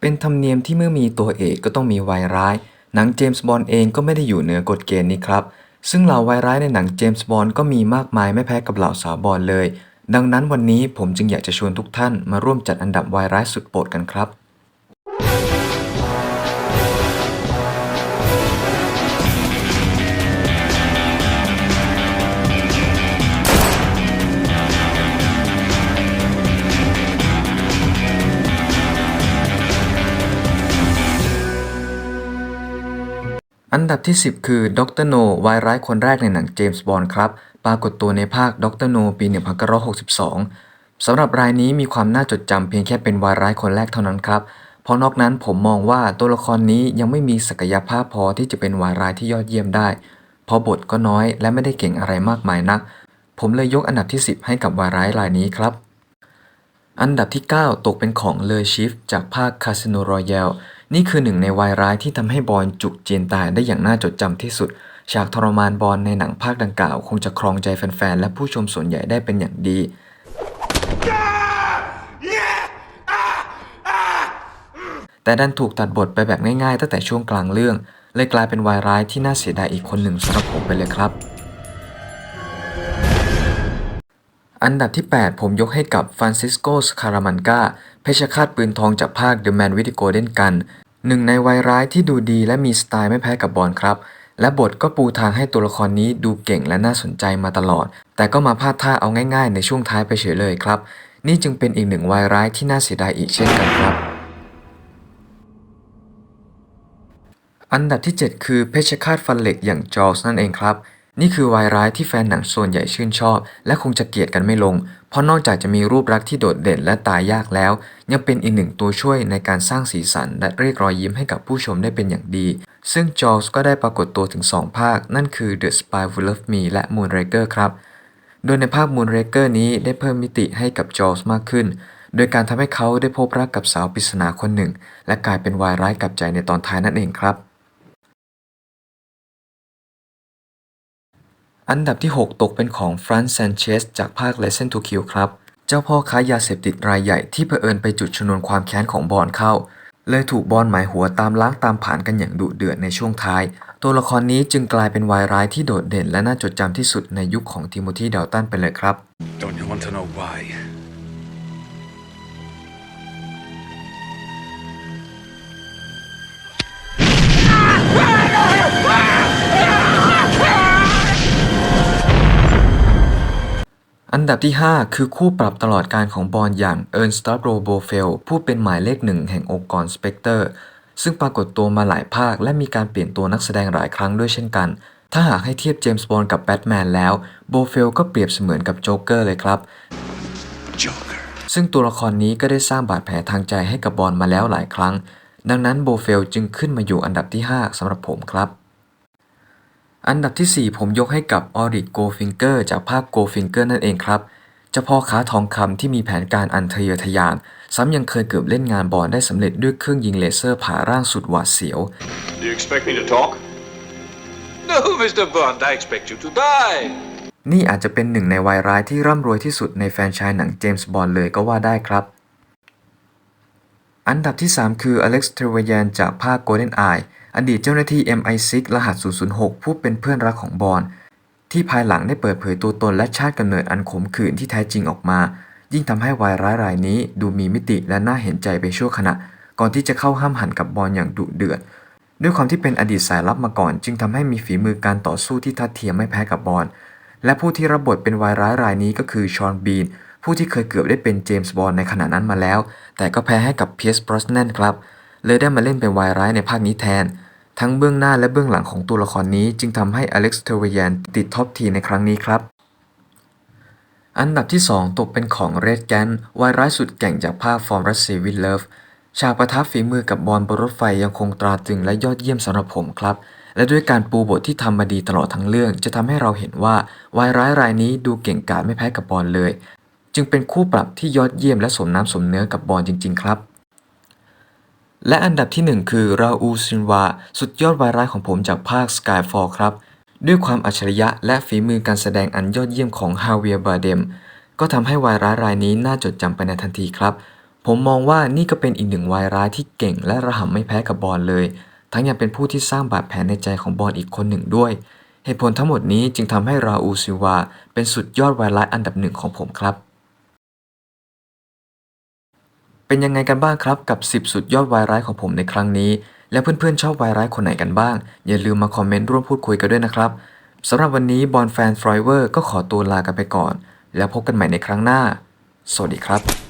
เป็นธรรมเนียมที่เมื่อมีตัวเอกก็ต้องมีวายร้าย หนังเจมส์บอนด์เองก็ไม่ได้อยู่เหนือกฎเกณฑ์นี้ครับ ซึ่งเหล่าวายร้ายในหนังเจมส์บอนด์ก็มีมากมายไม่แพ้กับเหล่าสาวบอนด์เลย ดังนั้นวันนี้ผมจึงอยากจะชวนทุกท่านมาร่วมจัดอันดับวายร้ายสุดโปรดกันครับ อันดับที่ 10 คือด็อกเตอร์โนวายร้ายคนแรกในหนังเจมส์บอนด์ครับ ปรากฏตัวในภาคด็อกเตอร์โนปี 1962 สำหรับรายนี้มีความน่าจดจำเพียงแค่เป็นวายร้ายคนแรกเท่านั้นครับ เพราะนอกนั้นผมมองว่าตัวละครนี้ยังไม่มีศักยภาพพอที่จะเป็นวายร้ายที่ยอดเยี่ยมได้ เพราะบทก็น้อยและไม่ได้เก่งอะไรมากมายนัก ผมเลยยกอันดับที่ 10 ให้กับวายร้ายรายนี้ครับ อันดับที่ 9 ตกเป็นของเลอชิฟจากภาคคาสิโนรอยัล นี่คือหนึ่งในวายร้ายที่ทำให้บอลจุกเจียนตายได้อย่างน่าจดจำที่สุด ฉากทรมานบอลในหนังภาคดังกล่าว คงจะครองใจแฟนๆ และผู้ชมส่วนใหญ่ได้เป็นอย่างดี แต่ดันถูกตัดบทไปแบบง่ายๆ ตั้งแต่ช่วงกลางเรื่อง เลยกลายเป็นวายร้ายที่น่าเสียดายอีกคนหนึ่งสำหรับผมไปเลยครับ อันดับที่ 8 ผมยกให้กับฟรานซิสโกสคารามันกาเพชฌฆาตปืนทองจากภาค The Man with the Golden Gun หนึ่งในวัยร้ายที่ดูดีและมีสไตล์ไม่แพ้กับบอลครับ และบทก็ปูทางให้ตัวละครนี้ดูเก่งและน่าสนใจมาตลอด แต่ก็มาพลาดท่าเอาง่ายๆ ในช่วงท้ายไปเฉยเลยครับ นี่จึงเป็นอีกหนึ่งวัยร้ายที่น่าเสียดายอีกเช่นกันครับ อันดับที่ 7 คือเพชฌฆาตฟันเหล็กอย่างจอร์สนั่นเองครับ นี่คือวายร้ายที่แฟนหนังส่วนใหญ่ชื่นชอบ และคงจะเกลียดกันไม่ลง เพราะนอกจากจะมีรูปลักษ์ที่โดดเด่นและตายยากแล้ว ยังเป็นอีกหนึ่งตัวช่วยในการสร้างสีสัน และเรียกรอยยิ้มให้กับผู้ชมได้เป็นอย่างดี ซึ่งจอร์สก็ได้ปรากฏตัวถึง 2 ภาค นั่นคือ The Spy Who Loved Me และ Moonraker ครับ โดยในภาค Moonraker นี้ได้เพิ่มมิติให้กับจอร์สมากขึ้น โดยการทำให้เขาได้พบรักกับสาวปริศนาคนหนึ่ง และกลายเป็นวายร้ายกับใจในตอนท้ายนั่นเองครับ อันดับที่ 6 ตกเป็นของฟรานซ์แซนเชสจากภาค Lesson to Kill ครับ เจ้าพ่อค้ายาเสพติดรายใหญ่ที่เผอิญไปจุดชนวนความแค้นของบอลเข้า เลยถูกบอลหมายหัวตามล้างตามผ่านกันอย่างดุเดือดในช่วงท้าย ตัวละครนี้จึงกลายเป็นวายร้ายที่โดดเด่นและน่าจดจำที่สุดในยุคของทิโมธีเดลตันไปเลยครับ Don't you want to know why? อันดับที่ 5 คือคู่ปรับตลอดการของบอลอย่างเอิร์นสตาร์โรโบเฟลผู้เป็นหมายเลขหนึ่งแห่งองค์กรสเปกเตอร์ ซึ่งปรากฏตัวมาหลายภาค และมีการเปลี่ยนตัวนักแสดงหลายครั้งด้วยเช่นกัน ถ้าหากให้เทียบเจมส์บอนด์กับแบทแมนแล้วโบเฟลก็เปรียบเสมือนกับโจ๊กเกอร์เลยครับ Joker. ซึ่งตัวละครนี้ก็ได้สร้างบาดแผลทางใจให้กับบอลมาแล้วหลายครั้ง ดังนั้นโบเฟลจึงขึ้นมาอยู่อันดับที่ 5สำหรับผมครับ อันดับที่ 4 ผมยกให้กับออริกโกฟิงเกอร์จากภาคโกฟิงเกอร์นั่นเองครับเจ้าพ่อค้าทองคำที่มีแผนการอันทะเยอทะยาน ซ้ำยังเคยเกือบเล่นงานบอลได้สำเร็จด้วยเครื่องยิงเลเซอร์ผ่าร่างสุดหวาดเสียว Do you expect me to talk? No, Mr. Bond, I expect you to die. นี่อาจจะเป็นหนึ่งในวายร้ายที่ร่ำรวยที่สุดในแฟรนไชายหนังเจมส์บอนด์เลยก็ว่าได้ครับ อันดับที่ 3 คืออเล็กซ์เทรเวียนจากภาค Golden Eye อดีตเจ้าหน้าที่ MI6 รหัส 006 ผู้เป็นเพื่อนรักของบอน ที่ภายหลังได้เปิดเผยตัวตนและชาติกำเนิดอันขมขื่นที่แท้จริงออกมา ยิ่งทำให้วายร้ายรายนี้ดูมีมิติและน่าเห็นใจไปชั่วขณะ ก่อนที่จะเข้าห้ามหันกับบอลอย่างดุเดือด ด้วยความที่เป็นอดีตสายลับมาก่อน จึงทำให้มีฝีมือการต่อสู้ที่ทัดเทียมไม่แพ้กับบอลและผู้ที่รับบทเป็นวายร้ายรายนี้ก็คือชอนบีนผู้ที่เคยเกือบได้เป็นเจมส์บอนในขณะนั้นมาแล้ว แต่ก็แพ้ให้กับเพียร์สบรอสแนนครับ เลยได้มาเล่นเป็นวายร้ายในภาคนี้แทน ทั้งเบื้องหน้าและเบื้องหลังของตัวละครนี้จึงทำให้อเล็กซ์เทเวียนติดท็อปทีในครั้งนี้ครับ อันดับที่ 2 ตกเป็นของเรดแกนวายร้ายสุดแก่งจากภาคฟอร์มรัสเซียวินเลิฟฉากประทับฝีมือกับบอลบนรถไฟยังคงตราตรึงและยอดเยี่ยมสำหรับผมครับ และด้วยการปูบทที่ทำมาดีตลอดทั้งเรื่อง จะทำให้เราเห็นว่าวายร้ายรายนี้ดูเก่งกาจไม่แพ้กับบอลเลย จึงเป็นคู่ปรับที่ยอดเยี่ยมและสมน้ำสมเนื้อกับบอลจริง ๆ ครับ และอันดับที่ 1 คือราอูซินวา สุดยอดวายร้ายของผมจากภาค Skyfall ครับ ด้วยความอัจฉริยะและฝีมือการแสดงอันยอดเยี่ยมของฮาเวียร์บาเดมก็ทำให้วายร้ายรายนี้น่าจดจำไปในทันทีครับ ผมมองว่านี่ก็เป็นอีกหนึ่งวายร้ายที่เก่งและระห่ำไม่แพ้กับบอลเลย ทั้งยังเป็นผู้ที่สร้างบาดแผลในใจของบอลอีกคนหนึ่งด้วย เหตุผลทั้งหมดนี้จึงทำให้ราอูซิวา เป็นสุดยอดวายร้ายอันดับหนึ่งของผมครับ เป็นยังไงกันบ้างครับกับ 10 สุดยอดวายร้ายของผมในครั้งนี้ และเพื่อนๆชอบวายร้ายคนไหนกันบ้าง อย่าลืมมาคอมเมนต์ร่วมพูดคุยกันด้วยนะครับสำหรับวันนี้บอลแฟนฟรอยเวอร์ก็ขอตัวลากันไปก่อน แล้วพบกันใหม่ในครั้งหน้า สวัสดีครับ